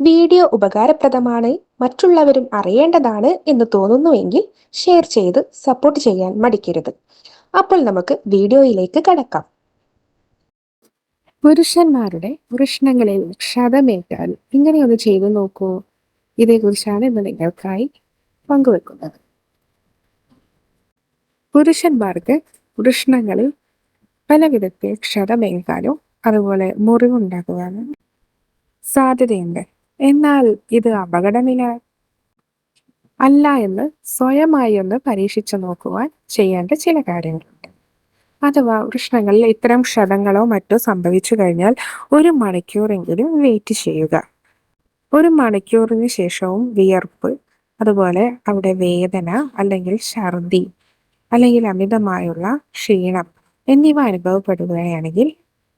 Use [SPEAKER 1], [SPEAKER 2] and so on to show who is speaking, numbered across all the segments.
[SPEAKER 1] Video ഉപകാരപ്രദമാണ് മറ്റുള്ളവരും അറിയേണ്ടതാണ് എന്ന് തോന്നുന്നുവെങ്കിൽ ഷെയർ ചെയ്ത് സപ്പോർട്ട് ചെയ്യാൻ മടിക്കരുത്. അപ്പോൾ നമുക്ക് വീഡിയോയിലേക്ക് കടക്കാം.
[SPEAKER 2] പുരുഷന്മാരുടെ വൃഷ്ണങ്ങളിൽ ക്ഷതമേറ്റാൽ ഇങ്ങനെയൊന്ന് ചെയ്തു നോക്കൂ. ഇതേക്കുറിച്ചാണ് ഇന്ന് നിങ്ങൾക്കായി പങ്കുവെക്കുന്നത്. പുരുഷന്മാർക്ക് വൃഷ്ണങ്ങളിൽ പല വിധത്തിൽ ക്ഷതമേൽക്കാനോ അതുപോലെ മുറിവുണ്ടാക്കുവാനും സാധ്യതയുണ്ട്. എന്നാൽ ഇത് അപകടമില്ല അല്ല എന്ന് സ്വയമായി ഒന്ന് പരീക്ഷിച്ചു നോക്കുവാൻ ചെയ്യേണ്ട ചില കാര്യങ്ങളുണ്ട് അഥവാ വൃഷ്ണങ്ങളിൽ ഇത്തരം ക്ഷതങ്ങളോ മറ്റോ സംഭവിച്ചു കഴിഞ്ഞാൽ ഒരു മണിക്കൂറെങ്കിലും വെയിറ്റ് ചെയ്യുക. ഒരു മണിക്കൂറിന് ശേഷവും വിയർപ്പ് അതുപോലെ അവിടെ വേദന അല്ലെങ്കിൽ ഛർദി അല്ലെങ്കിൽ അമിതമായുള്ള ക്ഷീണം എന്നിവ അനുഭവപ്പെടുകയാണെങ്കിൽ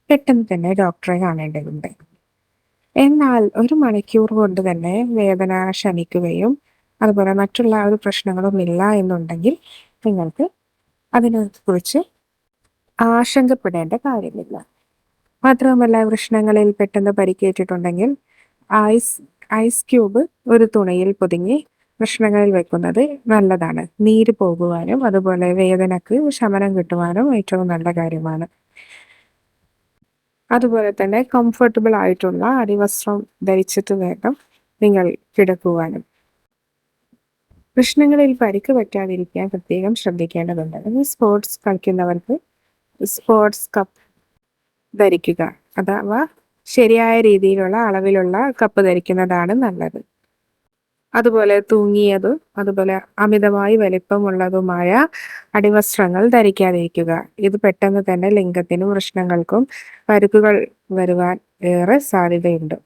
[SPEAKER 2] പെട്ടെന്ന് തന്നെ ഡോക്ടറെ കാണേണ്ടതുണ്ട്. എന്നാൽ ഒരു മണിക്കൂർ കൊണ്ട് തന്നെ വേദന ശമിക്കുകയും അതുപോലെ മറ്റുള്ള ഒരു പ്രശ്നങ്ങളും ഇല്ല എന്നുണ്ടെങ്കിൽ നിങ്ങൾക്ക് അതിനെക്കുറിച്ച് ആശങ്കപ്പെടേണ്ട കാര്യമില്ല. മാത്രവുമല്ല വൃഷ്ണങ്ങളിൽ പെട്ടെന്ന് പരിക്കേറ്റിട്ടുണ്ടെങ്കിൽ ഐസ് ഐസ് ക്യൂബ് ഒരു തുണിയിൽ പൊതിഞ്ഞ് വൃഷ്ണങ്ങളിൽ വെക്കുന്നത് നല്ലതാണ്. നീര് പോകുവാനും അതുപോലെ വേദനക്ക് ശമനം കിട്ടുവാനും ഏറ്റവും നല്ല കാര്യമാണ്. അതുപോലെ തന്നെ കംഫർട്ടബിൾ ആയിട്ടുള്ള അടിവസ്ത്രം ധരിച്ചിട്ട് വേണം നിങ്ങൾ കിടക്കുവാനും. പ്രശ്നങ്ങളിൽ പരിക്ക് പറ്റാതിരിക്കാൻ പ്രത്യേകം ശ്രദ്ധിക്കേണ്ടതുണ്ട്. സ്പോർട്സ് കളിക്കുന്നവർക്ക് സ്പോർട്സ് കപ്പ് ധരിക്കുക. അഥവാ ശരിയായ രീതിയിലുള്ള അളവിലുള്ള കപ്പ് ധരിക്കുന്നതാണ് നല്ലത്. അതുപോലെ തൂങ്ങിയതും അതുപോലെ അമിതമായി വലിപ്പമുള്ളതുമായ അടിവസ്ത്രങ്ങൾ ധരിക്കാതിരിക്കുക. ഇത് പെട്ടെന്ന് തന്നെ ലിംഗത്തിനും പ്രശ്നങ്ങൾക്കും പരുക്കുകൾ വരുവാൻ ഏറെ സാധ്യതയുണ്ട്.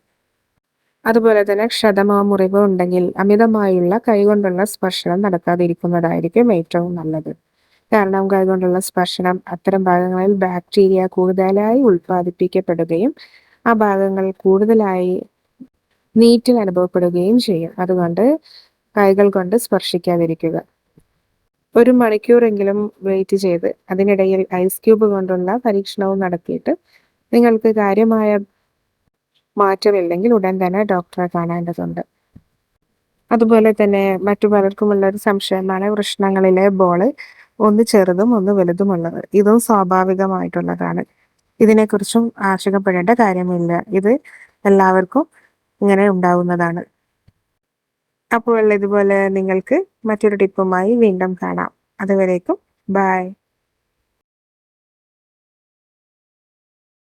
[SPEAKER 2] അതുപോലെ തന്നെ ക്ഷതമോ മുറിവോ ഉണ്ടെങ്കിൽ അമിതമായുള്ള കൈകൊണ്ടുള്ള സ്പർശനം നടക്കാതിരിക്കുന്നതായിരിക്കും ഏറ്റവും നല്ലത്. കാരണം കൈകൊണ്ടുള്ള സ്പർശനം അത്തരം ഭാഗങ്ങളിൽ ബാക്ടീരിയ കൂടുതലായി ഉൽപ്പാദിപ്പിക്കപ്പെടുകയും ആ ഭാഗങ്ങൾ കൂടുതലായി നീറ്റിൽ അനുഭവപ്പെടുകയും ചെയ്യും. അതുകൊണ്ട് കൈകൾ കൊണ്ട് സ്പർശിക്കാതിരിക്കുക. ഒരു മണിക്കൂറെങ്കിലും വെയിറ്റ് ചെയ്ത് അതിനിടയിൽ ഐസ് ക്യൂബ് കൊണ്ടുള്ള പരീക്ഷണവും നടത്തിയിട്ട് നിങ്ങൾക്ക് കാര്യമായ മാറ്റമില്ലെങ്കിൽ ഉടൻ തന്നെ ഡോക്ടറെ കാണേണ്ടതുണ്ട്. അതുപോലെ തന്നെ മറ്റു പലർക്കുമുള്ള ഒരു സംശയമാണ് വൃഷ്ണങ്ങളിലെ ബോൾ ഒന്ന് ചെറുതും ഒന്ന് വലുതുമുള്ളത് ഇതും സ്വാഭാവികമായിട്ടുള്ളതാണ്. ഇതിനെക്കുറിച്ചും ആശങ്കപ്പെടേണ്ട കാര്യമില്ല. ഇത് എല്ലാവർക്കും ഇങ്ങനെ ഉണ്ടാവുന്നതാണ്. അപ്പോൾ ഇതുപോലെ നിങ്ങൾക്ക് മറ്റൊരു ടിപ്പുമായി വീണ്ടും കാണാം. അതുവരേക്കും ബൈ